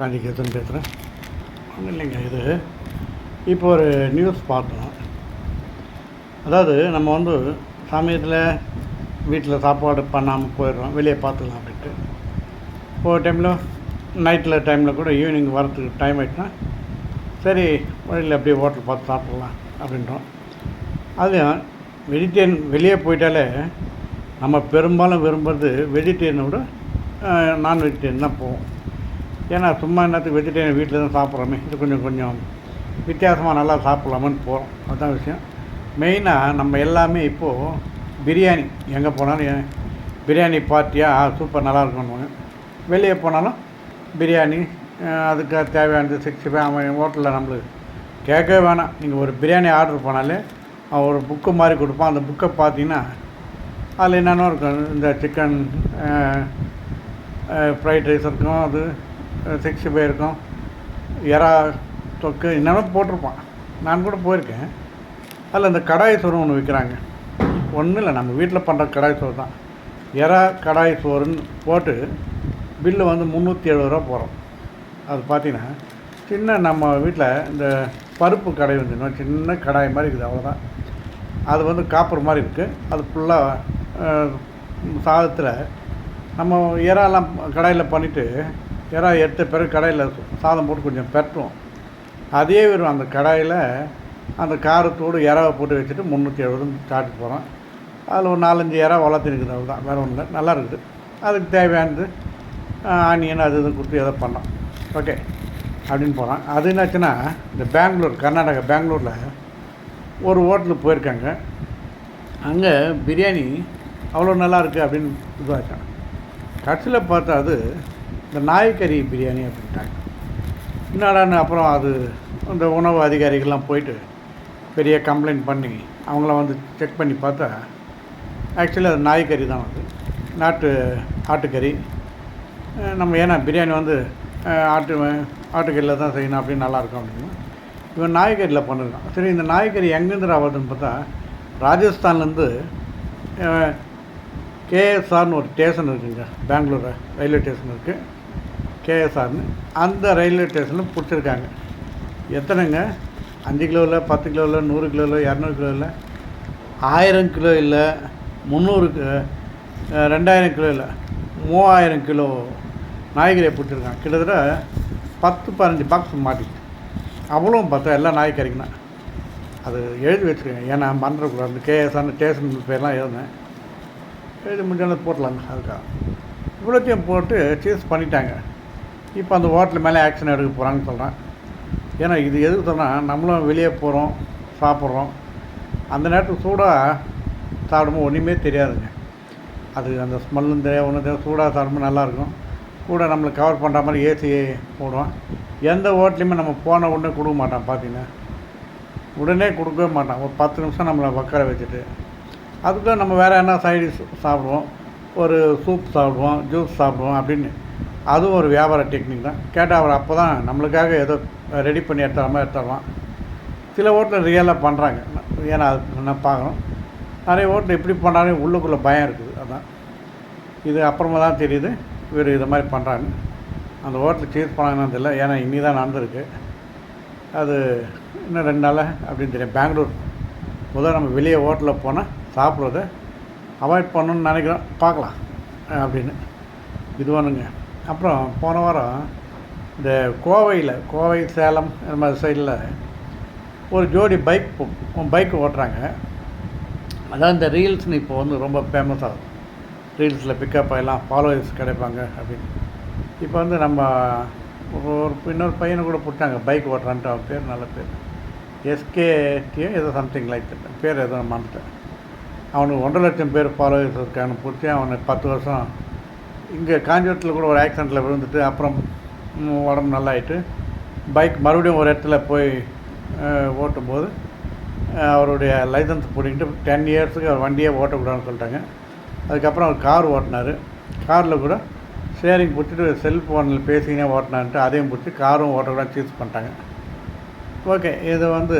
காஞ்சிகேதன் பேசுகிறேன் ஒன்றும் இல்லைங்க இது இப்போ ஒரு நியூஸ் பார்த்தோம். அதாவது நம்ம வந்து சமயத்தில் வீட்டில் சாப்பாடு பண்ணாமல் போயிடுறோம் வெளியே பார்த்துக்கலாம் அப்படின்ட்டு. ஒரு டைமில் நைட்டில் டைமில் கூட ஈவினிங் வரத்துக்கு டைம் ஆகிடுச்சுன்னா சரி வழியில் அப்படியே ஹோட்டல் பார்த்து சாப்பிட்லாம் அப்படின்றோம். அதுவும் வெஜிடேரியன் வெளியே போயிட்டாலே நம்ம பெரும்பாலும் விரும்புறது வெஜிடேரியனை விட நான் வெஜிடேரியன் தான் போவோம். ஏன்னா சும்மா என்னத்துக்கு வெஜிடேரியன் வீட்டில் தான் சாப்பிட்றோமே. இது கொஞ்சம் கொஞ்சம் வித்தியாசமாக நல்லா சாப்பிட்லாமான்னு போகிறோம் அதுதான் விஷயம். மெயினாக நம்ம எல்லாமே இப்போது பிரியாணி எங்கே போனாலும் பிரியாணி பார்ட்டியாக சூப்பர் நல்லா வெளியே போனாலும் பிரியாணி அதுக்கு தேவையானது சிக்ஸ்டி ஃபைவ் அவன் ஹோட்டலில் நம்மளுக்கு கேட்கவே வேணாம். நீங்கள் ஒரு பிரியாணி ஆர்டர் பண்ணாலே அவன் ஒரு புக்கு மாதிரி கொடுப்பான் அந்த புக்கை பார்த்தீங்கன்னா அதில் என்னென்ன இருக்கும். இந்த சிக்கன் ஃப்ரைட் ரைஸ் இருக்கும். அது சிக்ஸ்டி ஃபைவ் இருக்கும் எறா தொக்கு என்னென்ன போட்டிருப்பான். நான் கூட போயிருக்கேன். அதில் இந்த கடாய் சோறு ஒன்று விற்கிறாங்க ஒன்றும் இல்லை நம்ம வீட்டில் பண்ணுற கடாய் சோறு தான். எறா கடாய் சோறுன்னு போட்டு பில்லு வந்து முந்நூற்றி எழுபது ரூபா போகிறோம் அது பார்த்தீங்கன்னா சின்ன நம்ம வீட்டில் இந்த பருப்பு கடை வந்து சின்ன கடாய் மாதிரி இருக்குது அவ்வளோதான் அது வந்து காப்பர் மாதிரி இருக்குது அது ஃபுல்லாக சாதத்தில் நம்ம இறாலாம் கடாயில் பண்ணிவிட்டு இறா எடுத்த பிறகு கடையில் சாதம் போட்டு கொஞ்சம் பெரட்டுவோம் அதே வெறும் அந்த கடாயில் அந்த காரத்தோடு இறாவை போட்டு வச்சுட்டு முந்நூற்றி எழுபதுன்னு சாப்பிட்டு போகிறோம். அதில் ஒரு நாலஞ்சு இறா வளர்த்து இருக்குது தான் வேறு ஒன்றும் இல்லை. நல்லா இருக்குது. அதுக்கு தேவையானது ஆனியன் அது இது கொடுத்து எதை பண்ணோம். ஓகே அப்படின்னு போகிறோம். அது என்னாச்சுன்னா இந்த பெங்களூர் கர்நாடகா பெங்களூரில் ஒரு ஹோட்டலுக்கு போயிருக்காங்க. அங்கே பிரியாணி அவ்வளோ நல்லா இருக்குது அப்படின்னு இதுவாச்சான் கடைசியில் பார்த்தா அது இந்த நாய்க்கறி பிரியாணி அப்படின்ட்டாங்க. என்னடான்னு அப்புறம் அது அந்த உணவு அதிகாரிகள்லாம் போயிட்டு பெரிய கம்ப்ளைண்ட் பண்ணி அவங்கள வந்து செக் பண்ணி பார்த்தா ஆக்சுவலி அது நாய்க்கறி தான் அது. நாட்டு ஆட்டுக்கறி. நம்ம ஏன்னா பிரியாணி வந்து ஆட்டு ஆட்டுக்கறியில் தான் செய்யணும் அப்படின்னு நல்லாயிருக்கும் அப்படின்னு. இவன் நாய்க்கறியில் பண்ணிருக்கான். சரி இந்த நாய்க்கறி எங்கேருந்து ஆகுதுன்னு பார்த்தா ராஜஸ்தான்லேருந்து கேஎஸ்ஆர்னு ஒரு ஸ்டேஷன் இருக்குங்க பெங்களூர் ரயில்வே ஸ்டேஷன் இருக்குது கேஎஸ்ஆர்னு அந்த ரயில்வே ஸ்டேஷனில் பிடிச்சிருக்காங்க. எத்தனைங்க? அஞ்சு கிலோவில் பத்து கிலோவில் நூறு கிலோவில் இரநூறு கிலோவில் ஆயிரம் கிலோ இல்லை முந்நூறு ரெண்டாயிரம் கிலோ இல்லை மூவாயிரம் கிலோ நாய்கறியை பிடிச்சிருக்காங்க. கிட்டத்தட்ட பத்து பதினஞ்சு பாக்ஸ் மாட்டிச்சு அவ்வளோ பார்த்தா எல்லாம் நாய்க்கறிங்கண்ணா அது எழுதி வச்சுருக்கேன் ஏன்னா மறந்துடக்கூடாது. கேஎஸ்ஆர்னு ஸ்டேஷன் பேர்லாம் எழுதுனேன். எழுதி முடிஞ்சாலும் போட்டலாங்க அதுக்காக. இவ்வளோத்தையும் போட்டு சீஸ் பண்ணிட்டாங்க. இப்போ அந்த ஹோட்டல் மேலே ஆக்ஷன் எடுக்க போகிறாங்கன்னு சொல்கிறேன். ஏன்னா இது எதுக்கு சொன்னால் நம்மளும் வெளியே போகிறோம் சாப்பிட்றோம். அந்த நேரத்துக்கு சூடாக சாப்பிடும்போது ஒன்றுமே தெரியாதுங்க. அது அந்த ஸ்மெல்லும் தெரியாது ஒன்றும் தெரியாது. சூடாக சாப்பிடும்போது நல்லாயிருக்கும். கூட நம்மளை கவர் பண்ணுற மாதிரி ஏசி போடுவோம். எந்த ஹோட்டலையுமே நம்ம போன உடனே கொடுக்க மாட்டான் பார்த்தீங்கன்னா உடனே கொடுக்கவே மாட்டான் ஒரு பத்து நிமிஷம் நம்மளை உக்கார வச்சுட்டு. அதுக்குள்ளே நம்ம வேறு என்ன சைடிஷ் சாப்பிடுவோம்? ஒரு சூப் சாப்பிடுவோம் ஜூஸ் சாப்பிடுவோம் அப்படின்னு அதுவும் ஒரு வியாபார டெக்னிக் தான். கேட்டால் அவர் அப்போ தான் நம்மளுக்காக ஏதோ ரெடி பண்ணி எடுத்துற மாதிரி எடுத்துடலாம். சில ஓட்டில் ரியலாக பண்ணுறாங்க ஏன்னா அது நான் பார்க்குறோம் நிறைய ஓட்டில் எப்படி பண்ணாலும் உள்ளுக்குள்ளே பயம் இருக்குது. அதான். இது அப்புறமா தான் தெரியுது. இவர் இதை மாதிரி பண்ணுறாங்க அந்த ஓட்டில் சீஸ் பண்ணாங்கன்னு தெரியல. ஏன்னா இன்னி தான் நடந்திருக்கு. அது இன்னும் ரெண்டு நாள் அப்படின்னு தெரியும். பெங்களூர். முதல்ல நம்ம வெளியே ஹோட்டலில் போனால் சாப்பிட்றத அவாய்ட் பண்ணணும்னு நினைக்கிறோம். பார்க்கலாம். அப்படின்னு. இது ஒன்றுங்க அப்புறம் போன வாரம் இந்த கோவையில் கோவை சேலம் இந்த மாதிரி சைடில் ஒரு ஜோடி பைக் பைக் ஓட்டுறாங்க. அதான் இந்த ரீல்ஸ்னு இப்போ வந்து ரொம்ப ஃபேமஸ் ஆகும் ரீல்ஸில் பிக்கப் ஆகலாம் ஃபாலோவர்ஸ் கிடைப்பாங்க அப்படின்னு. இப்போ வந்து நம்ம ஒரு ஒரு இன்னொரு பையனை கூட பிடிச்சாங்க பைக் ஓட்டுறான்ட்டு அவன் பேர் நல்ல பேர். எஸ்கேடியோ ஏதோ சம்திங் லைக் பேர் ஏதோ மறந்துட்டேன் அவனுக்கு ஒன்றரை லட்சம் பேர் ஃபாலோவர்ஸ் இருக்கான்னு பிடிச்சி அவனை பத்து வருஷம் இங்கே காஞ்சிபுரத்தில் கூட ஒரு ஆக்சிடெண்ட்டில் விழுந்துட்டு அப்புறம் உடம்பு நல்லாயிட்டு பைக் மறுபடியும் ஒரு இடத்துல போய் ஓட்டும்போது அவருடைய லைசன்ஸ் பிடிக்கிட்டு டென் இயர்ஸுக்கு அவர் வண்டியே ஓட்டக்கூடாதுன்னு சொல்லிட்டாங்க. அதுக்கப்புறம் அவர் கார் ஓட்டினார். காரில் கூட ஷேரிங் பிடிச்சிட்டு செல்ஃபோனில் பேசினே ஓட்டினான்ட்டு அதையும் பிடிச்சி காரும் ஓட்டக்கூடாது சூஸ் பண்ணிட்டாங்க. ஓகே இது வந்து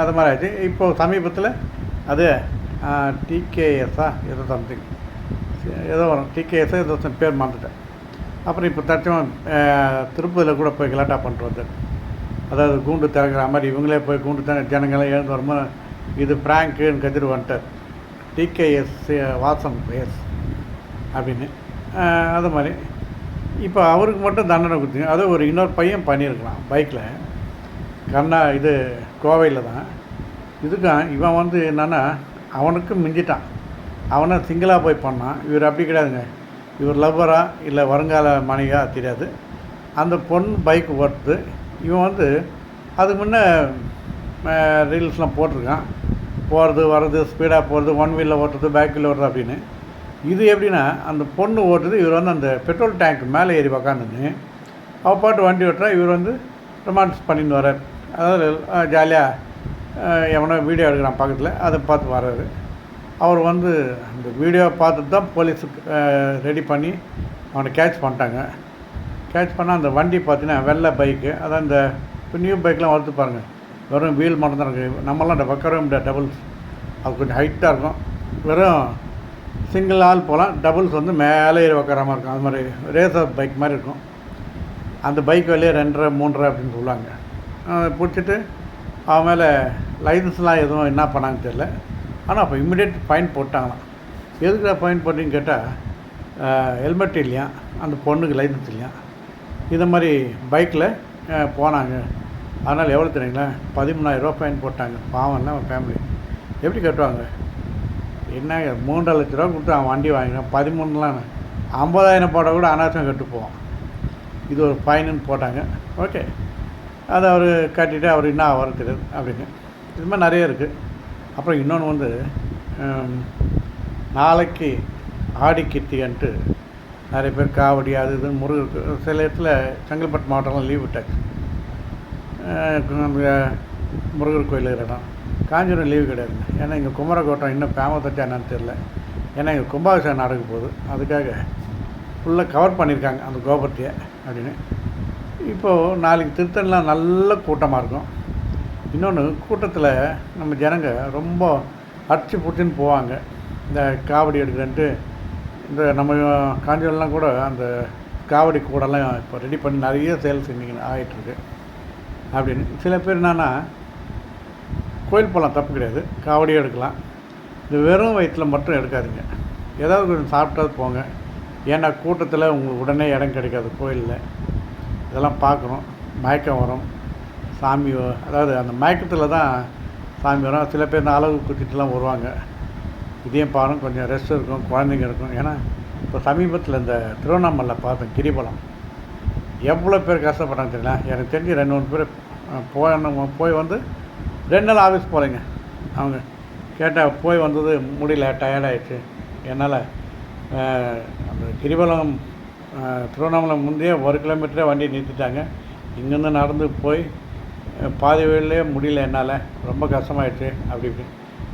அது மாதிரி ஆச்சு இப்போ சமீபத்தில் அது டிகேஎஸ்ஸா இது சம்திங் ஏதோ வரும் டிகேஎஸ்ஸா ஏதோ some பேர் மறந்துட்டேன். அப்புறம் இப்போ தட்சம் திருப்பதியில் கூட போய் கலாட்டா பண்ணிட்டு வந்தார் அதாவது கூண்டு திறக்கிற மாதிரி இவங்களே போய் கூண்டு தானே ஜனங்களாம் எழுந்து வரும்போது இது ப்ராங்க்குன்னு கத்திட்டு வந்துட்டார். டிகேஎஸ் வாசம் எஸ் அப்படின்னு. அது மாதிரி. இப்போ அவருக்கு மட்டும் தண்டனை கொடுத்தீங்க. அது ஒரு இன்னொரு பையன் பண்ணியிருக்கலாம் பைக்கில் கண்ணா இது கோவையில் தான். இதுக்கும் இவன் வந்து என்னென்னா அவனுக்கும் மிஞ்சிட்டான். அவனை சிங்கிளாக போய் பண்ணான். இவர் அப்படி கிடையாதுங்க. இவர் லவ்வரா இல்லை வருங்கால மனைவியா தெரியாது. அந்த பொண்ணு பைக் ஓட்டுது. இவன் வந்து அதுக்கு முன்னே ரீல்ஸ்லாம் போட்டிருக்கான். போகிறது வர்றது ஸ்பீடாக போகிறது ஒன் வீலில் ஓட்டுறது பேக் வீலில் ஓட்டுறது அப்படின்னு. இது எப்படின்னா அந்த பொண்ணு ஓட்டுறது இவர் வந்து அந்த பெட்ரோல் டேங்க் மேலே ஏறி உக்காந்துன்னு. அவள் பாட்டு வண்டி ஓட்டுறா இவர் வந்து ரொமான்ஸ் பண்ணின்னு வரார் அதாவது ஜாலியாக எவனோ வீடியோ எடுக்கிறான் பக்கத்தில் அதை பார்த்து வர்றாரு. அவர் வந்து அந்த வீடியோ பார்த்துட்டு தான் போலீஸுக்கு ரெடி பண்ணி அவனை கேட்ச் பண்ணிட்டாங்க. கேட்ச் பண்ணால் அந்த வண்டி பார்த்தீங்கன்னா வெள்ளை பைக்கு அதான் இந்த இப்போ நியூ பைக்லாம் வளர்த்து பாருங்கள் வெறும் வீல் மட்டும் தான் இருக்குது நம்மலாம் இந்த உட்காரவே முடியாது டபுள்ஸ் அது கொஞ்சம் ஹைட்டாக இருக்கும். வெறும் சிங்கிள் ஆள் போகலாம் டபுள்ஸ் வந்து மேலே ஏறி உட்கார மாதிரி இருக்கும். அது மாதிரி ரேசர் பைக் மாதிரி இருக்கும். அந்த பைக் விலையே ரெண்டரை மூன்றரை அப்படின்னு சொல்லுவாங்க. பிடிச்சிட்டு அவன் மேலே லைசன்ஸ்லாம் எதுவும் என்ன பண்ணாங்கன்னு தெரில ஆனால் அப்போ இம்மிடியேட் ஃபைன் போட்டாங்களாம். எதுக்குடா ஃபைன் போட்டிங்கன்னு கேட்டால் ஹெல்மெட் இல்லையா? அந்த பொண்ணுக்கு லைசன்ஸ் இல்லையா? இதை மாதிரி பைக்கில் போனாங்க. அதனால் எவ்வளோ தெரியுங்களா? பதிமூணாயிரரூவா ஃபைன் போட்டாங்க. பாவம்ல அவன் ஃபேமிலி எப்படி கட்டுவாங்க? என்ன மூன்றரை லட்ச ரூபா கொடுத்து அவன் வண்டி வாங்கினான். பதிமூணுலாம் ஐம்பதாயிரம் போட கூட அனாவசியம் கட்டு போவான் இது ஒரு ஃபைனுன்னு போட்டாங்க. ஓகே அதை அவர் கட்டிவிட்டு அவர் என்ன ஆவார் தெரியாது அப்படின்னு. இது மாதிரி நிறைய இருக்குது அப்புறம் இன்னொன்று வந்து நாளைக்கு ஆடி கிருத்திகன்ட்டு நிறைய பேர் காவடி அது இதுன்னு முருகருக்கு சில இடத்துல செங்கல்பட்டு மாவட்டம்லாம் லீவ் விட்டாச்சு. அந்த முருகர் கோயில் இருக்கிற இடம் காஞ்சிபுரம் லீவு கிடையாதுங்க. ஏன்னா இங்கே குமரகோட்டம் இன்னும் ஃபேமஸ் என்னன்னு தெரில ஏன்னா இங்கே கும்பாபிஷேகம் நடக்க போகுது. அதுக்காக ஃபுல்லாக கவர் பண்ணியிருக்காங்க அந்த கோபுரத்தையே அப்படின்னு. இப்போது நாளைக்கு திருத்தணிலாம் நல்ல கூட்டமாக இருக்கும். இன்னொன்று கூட்டத்தில் நம்ம ஜனங்க ரொம்ப அடிச்சு பிடிச்சின்னு போவாங்க. இந்த காவடி எடுக்கிறேன்ட்டு இந்த நம்ம காஞ்சிபுரம்லாம் கூட அந்த காவடி கூடலாம் இப்போ ரெடி பண்ணி நிறைய சேல்ஸ் இன்றைக்கி ஆகிட்டுருக்கு அப்படின்னு. சில பேர் என்னன்னா கோயில் போகலாம் தப்பு கிடையாது காவடியும் எடுக்கலாம். இந்த வெறும் வயிற்றில் மட்டும் எடுக்காதுங்க. ஏதாவது கொஞ்சம் சாப்பிட்டாது போங்க. ஏன்னா கூட்டத்தில் உங்களுக்கு உடனே இடம் கிடைக்காது கோயிலில். இதெல்லாம் பார்க்குறோம் மயக்கம் வரும். சாமி அதாவது அந்த மயக்கத்தில் தான் சாமி வரும் சில பேர் இந்த அளவு குத்திட்டுலாம் வருவாங்க. இதையும் பாருங்க கொஞ்சம் ரெஸ்ட் இருக்கும் குழந்தைங்க இருக்கும். ஏன்னா இப்போ சமீபத்தில் இந்த திருவண்ணாமலை பார்த்தேன் கிரிபலம் எவ்வளோ பேர் கஷ்டப்படுறாங்க தெரியல எனக்கு தெரிஞ்சு ரெண்டு மூணு பேர் போய் போய் வந்து ரெண்டு நாள் ஆஃபீஸ் போகிறேங்க அவங்க கேட்டால் போய் வந்தது முடியல டயர்டாயிடுச்சு என்னால் அந்த கிரிவலம் திருவண்ணாமலை முந்தைய ஒரு கிலோமீட்டரே வண்டி நிறுத்திட்டாங்க. இங்கேருந்து நடந்து போய் பாதி வழியிலே முடியல என்னால். ரொம்ப கஷ்டமாயிடுச்சு அப்படி இப்படி.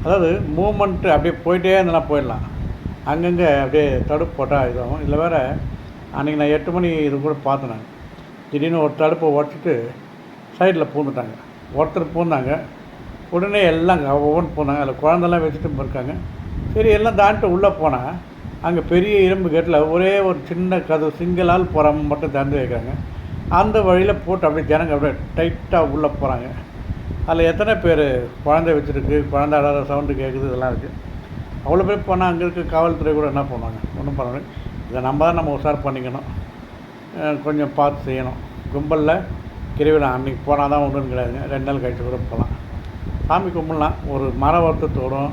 அதாவது மூமெண்ட்டு அப்படியே போயிட்டே இருந்தெல்லாம் போயிடலாம். அங்கங்கே அப்படியே தடுப்பு போட்டால் இதாகும். இதில் வேறு அன்றைக்கி நான் எட்டு மணி இது கூட பார்த்தேன் நான். திடீர்னு ஒரு தடுப்பை உடச்சிட்டு சைடில் பூந்துட்டாங்க. ஒருத்தர் பூந்தாங்க. உடனே எல்லாம் ஒவ்வொன்று போனாங்க அதில் குழந்தெல்லாம் வச்சுட்டு இருக்காங்க சரி எல்லாம் தாண்டிட்டு உள்ளே போனால் அங்கே பெரிய இரும்பு கேட்டில் ஒரே ஒரு சின்ன கதவு சிங்கிளால் ஆள் போகிறாம மட்டும் திறந்து வைக்கிறாங்க. அந்த வழியில் போட்டு அப்படியே ஜனங்க அப்படியே டைட்டாக உள்ளே போகிறாங்க அதில் எத்தனை பேர் குழந்தை வச்சுருக்கு குழந்தை அழகிற சவுண்டு கேட்குது இதெல்லாம் இருக்குது அவ்வளோ பேர் போனால் அங்கே இருக்க காவல்துறை கூட என்ன பண்ணுவாங்க? ஒன்றும் பண்ண முடியும் இதை நம்ம தான் நம்ம உஷார் பண்ணிக்கணும். கொஞ்சம் பார்த்து செய்யணும். கும்பலில் கிரிவிழா அன்றைக்கி போனால் தான் ஒன்றும் கிடையாதுங்க. ரெண்டு நாள் கழிச்சு கூட போகலாம். சாமி கும்பிட்லாம். ஒரு மன வருத்தத்தோடும்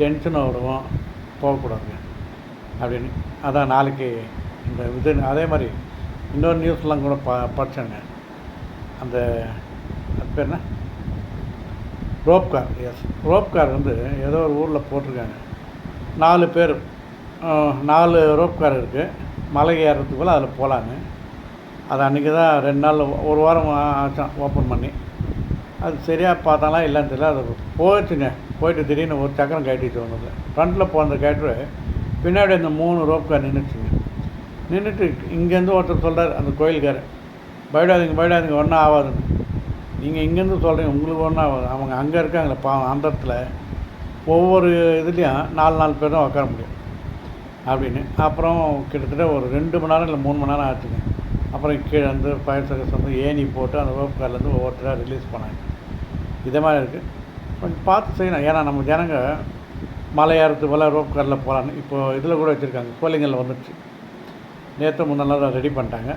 டென்ஷனோடும் போகக்கூடாதுங்க. அப்படின்னு. அதான் நாளைக்கு இந்த இது அதே மாதிரி இன்னொரு நியூஸ்லாம் கூட ப படித்தேங்க அந்த அது பேர் என்ன? Rope car yes. Rope car வந்து ஏதோ ஒரு ஊரில் போட்டிருக்காங்க. நாலு பேர் நாலு ரோப் கார் இருக்குது மலை ஏறுறதுக்குள்ளே அதில் போகலான்னு அது அன்றைக்கி தான் ரெண்டு நாள் ஒரு வாரம் ஆச்சான் ஓப்பன் பண்ணி. அது சரியாக பார்த்தாலாம் இல்லைன்னு தெரியல. அது போயிடுச்சுங்க. போயிட்டு திடீர்னு ஒரு சக்கரம் கட்டிட்டு வந்தது. ஃப்ரண்ட்டில் போன கேட்ரு பின்னாடி அந்த மூணு ரோப் கார் நின்றுச்சுங்க நின்றுட்டு இங்கேருந்து ஒருத்தர் சொல்கிறார் அந்த கோயில்காரர் பயடாதீங்க பயடாதீங்க ஒன்றும் ஆகாதுன்னு நீங்கள் இங்கேருந்து சொல்கிறீங்க உங்களுக்கு ஒன்றும் ஆகாது அவங்க அங்கே இருக்காங்களே பாவம் அந்த இடத்துல ஒவ்வொரு இதுலேயும் நாலு நாலு பேர் தான் உட்கார முடியும். அப்படின்னு. அப்புறம் கிட்டத்தட்ட ஒரு ரெண்டு மணி நேரம் இல்லை மூணு மணி நேரம் ஆச்சுங்க. அப்புறம் கீழே வந்து ஃபயர் சர்வீஸ் வந்து ஏணி போட்டு அந்த ரோப் கார்லேருந்து ஒவ்வொருத்தராக ரிலீஸ் பண்ணாங்க. இதே மாதிரி இருக்குது கொஞ்சம் பார்த்து செய்யணும். ஏன்னா நம்ம ஜனங்க மலை ஏறத்து போல் ரோப் காரில் போகலான்னு இப்போ இதில் கூட வச்சுருக்காங்க கோலிங்கல்ல வந்துடுச்சு நேற்று முந்தின நாள் ரெடி பண்ணிட்டாங்க.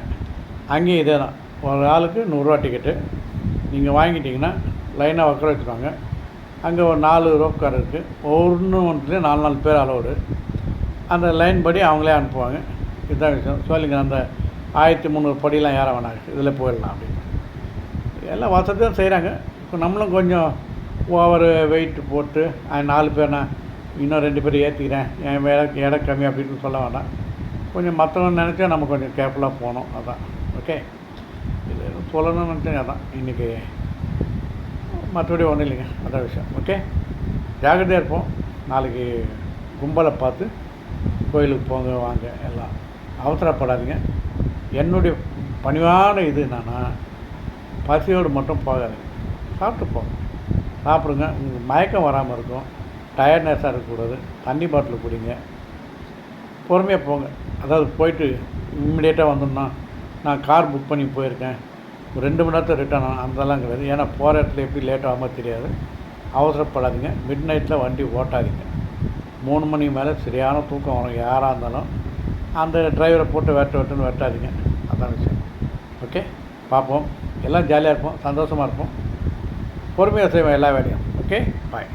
அங்கேயும் இதே தான். ஒரு ஆளுக்கு நூறுரூவா டிக்கெட்டு நீங்கள் வாங்கிட்டீங்கன்னா லைனாக உட்கார வச்சுருவாங்க. அங்கே ஒரு நாலு ரோப்கார் இருக்குது ஒவ்வொன்று ஒன்றுலேயும் நாலு நாலு பேர் அலோடு அந்த லைன் படி அவங்களே அனுப்புவாங்க. இதுதான் விஷயம். சொல்லிங்க அந்த ஆயிரத்தி முந்நூறு படிலாம் ஏற வேணாங்க இதில் போயிடலாம் அப்படின்னு. எல்லாம் வசதியும் செய்கிறாங்க இப்போ நம்மளும் கொஞ்சம் ஓவர் வெயிட் போட்டு நாலு பேர்னா இன்னும் ரெண்டு பேர் ஏற்றிக்கிறேன் என் வேலை இடம் கம்மி அப்படின்னு சொல்ல வேண்டாம். கொஞ்சம் மற்றவங்க நினச்சா நம்ம கொஞ்சம் கேர்ஃபுல்லாக போகணும். அதான். ஓகே இது சொல்லணும்னு நினச்சேன். அதான். இன்றைக்கி மற்றபடி ஒன்றும் இல்லைங்க. அதான் விஷயம். ஓகே ஜாக்கிரதையாக இருப்போம். நாளைக்கு கும்பலை பார்த்து கோயிலுக்கு போங்க வாங்க எல்லாம். அவசரப்படாதீங்க. என்னுடைய பணிவான இது என்னென்னா பசியோடு மட்டும் போகாதீங்க. சாப்பிட்டு போங்க. சாப்பிடுங்க. உங்களுக்கு மயக்கம் வராமல் இருக்கும். டயர்ட்னஸாக இருக்கக்கூடாது. தண்ணி பாட்டில் குடிங்க. பொறுமையாக போங்க. அதாவது போயிட்டு இம்மிடியேட்டாக வந்தோம்னா நான் கார் புக் பண்ணி போயிருக்கேன். ஒரு ரெண்டு மணி நேரத்தில் ரிட்டர்ன் ஆகும் அதெல்லாம் கிடையாது. ஏன்னா போகிற இடத்துல எப்படி லேட் ஆகாமல் தெரியாது. அவசரப்படாதீங்க. மிட் நைட்டில் வண்டி ஓட்டாதீங்க. மூணு மணி மேலே சரியான தூக்கம் வரும். யாராக இருந்தாலும் அந்த டிரைவரை போட்டு வெட்ட வெட்டுன்னு வெட்டாதீங்க. அதான் விஷயம். ஓகே பார்ப்போம். எல்லாம் ஜாலியாக இருப்போம். சந்தோஷமாக இருப்போம். பொறுமையாக செய்வோம் எல்லா வேலையும். Okay bye